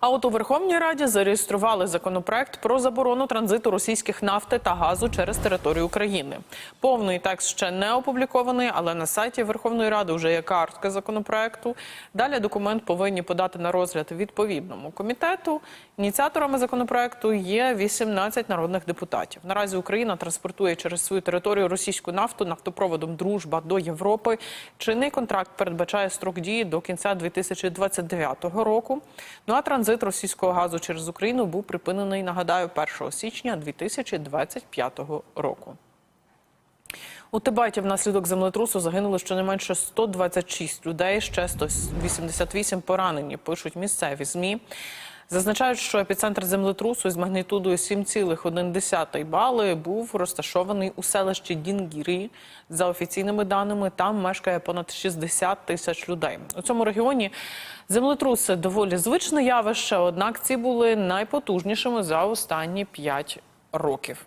А от у Верховній Раді зареєстрували законопроект про заборону транзиту російських нафти та газу через територію України. Повний текст ще не опублікований, але на сайті Верховної Ради вже є картка законопроекту. Далі документ повинні подати на розгляд відповідному комітету. Ініціаторами законопроекту є 18 народних депутатів. Наразі Україна транспортує через свою територію російську нафту нафтопроводом Дружба до Європи. Чинний контракт передбачає строк дії до кінця 2029 року. Ну а транзит російського газу через Україну був припинений, нагадаю, 1 січня 2025 року. У Тибеті внаслідок землетрусу загинули щонайменше 126 людей, ще 188 поранені, пишуть місцеві ЗМІ. Зазначають, що епіцентр землетрусу з магнітудою 7,1 бали був розташований у селищі Дінгірі. За офіційними даними, там мешкає понад 60 тисяч людей. У цьому регіоні землетруси доволі звичне явище, однак ці були найпотужнішими за останні 5 років.